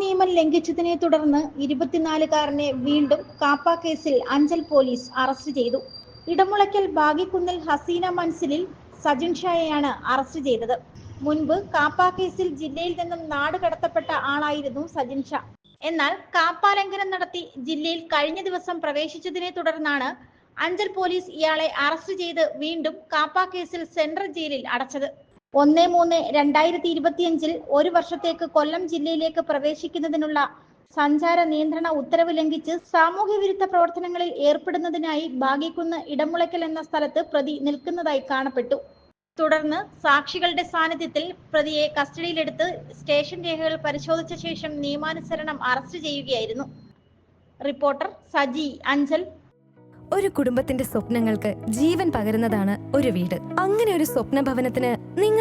നിയമം ലംഘിച്ചതിനെ തുടർന്ന് ഇരുപത്തിനാലുകാരനെ വീണ്ടും കാപ്പ കേസിൽ അഞ്ചൽ പോലീസ് അറസ്റ്റ് ചെയ്തു. ഇടമുളയ്ക്കൽ ബാഗിക്കുന്നിൽ ഹസീന മൻസിലിൽ സജിൻ ഷായെയാണ് അറസ്റ്റ് ചെയ്തത്. മുൻപ് കാപ്പ കേസിൽ ജില്ലയിൽ നിന്നും നാട് കടത്തപ്പെട്ട ആളായിരുന്നു സജിൻ ഷാ. എന്നാൽ കാപ്പ ലംഘനം നടത്തി ജില്ലയിൽ കഴിഞ്ഞ ദിവസം പ്രവേശിച്ചതിനെ തുടർന്നാണ് അഞ്ചൽ പോലീസ് ഇയാളെ അറസ്റ്റ് ചെയ്ത് വീണ്ടും കാപ്പ കേസിൽ സെൻട്രൽ ജയിലിൽ അടച്ചത്. ഒന്ന് മൂന്ന് രണ്ടായിരത്തി ഇരുപത്തിയഞ്ചിൽ ഒരു വർഷത്തേക്ക് കൊല്ലം ജില്ലയിലേക്ക് പ്രവേശിക്കുന്നതിനുള്ള സഞ്ചാര നിയന്ത്രണ ഉത്തരവ് ലംഘിച്ച് സാമൂഹ്യ വിരുദ്ധ പ്രവർത്തനങ്ങളിൽ ഏർപ്പെടുന്നതിനായി ബാഗിക്കുന്ന് ഇടമുളയ്ക്കൽ എന്ന സ്ഥലത്ത് പ്രതി നിൽക്കുന്നതായി കാണപ്പെട്ടു. തുടർന്ന് സാക്ഷികളുടെ സാന്നിധ്യത്തിൽ പ്രതിയെ കസ്റ്റഡിയിലെടുത്ത് സ്റ്റേഷൻ രേഖകൾ പരിശോധിച്ച ശേഷം നിയമാനുസരണം അറസ്റ്റ് ചെയ്യുകയായിരുന്നു. റിപ്പോർട്ടർ സജി അഞ്ചൽ. ഒരു കുടുംബത്തിന്റെ സ്വപ്നങ്ങൾക്ക് ജീവൻ പകരുന്നതാണ് ഒരു വീട്. അങ്ങനെ ഒരു സ്വപ്ന ഭവനത്തിന്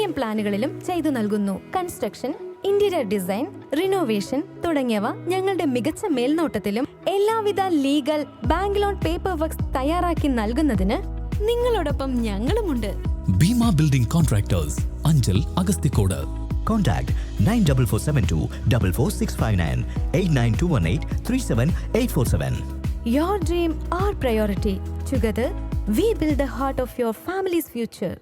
പ്രീമിയം പ്ലാനുകളിലും ചെയ്തു നൽകുന്നു കൺസ്ട്രക്ഷൻ ഇന്റീരിയർ ഡിസൈൻ റിനോവേഷൻ തുടങ്ങിയവ ഞങ്ങളുടെ മികച്ച മേൽനോട്ടത്തിലും എല്ലാവിധ legal bank loan paper works തയ്യാറാക്കി നൽകുന്നതിന് നിങ്ങളോടൊപ്പം ഞങ്ങളുമുണ്ട് Bhima building contractors Anchal Agasthikode Contact 94472 44659 89218 37847. Your dream, our priority. Together, we build the heart of your family's future.